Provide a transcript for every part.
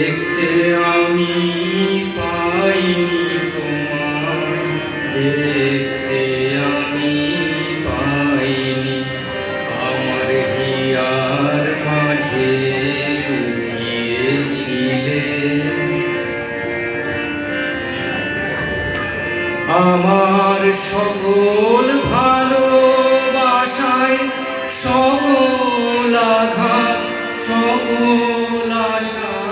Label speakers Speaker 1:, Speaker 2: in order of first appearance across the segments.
Speaker 1: দেখতে আমি পাইনি তোমায়, দেখতে আমি পাইনি। আমার হিয়ার মাঝে লুকিয়েছিলে আমার সকল ভালোবাসায় সকল আঘাত, সকল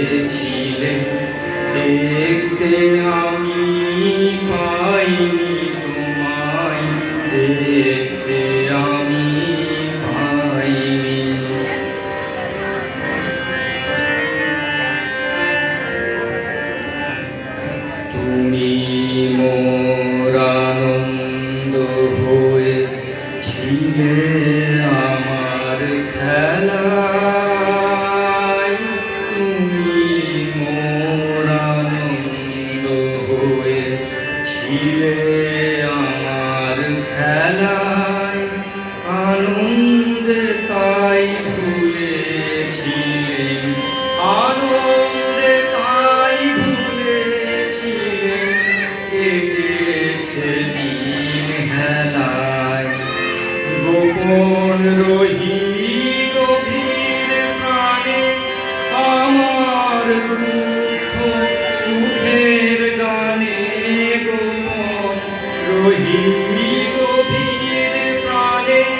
Speaker 1: লুকিয়েছিলে দেখতে আমি পাইনি তোমায় দেখতে খেলায় আনন্দে তাই ভুলেছিলেন। আনন্দে তাই ভুলেছিলেন। কেটেছে দিন হেলায়। গোপন রহি গভীর প্রাণে আমার দুঃখ সুখের গানে গোপন রহি